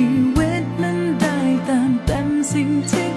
ชีวิตนั้นได้ตามเต็มสิ่งที่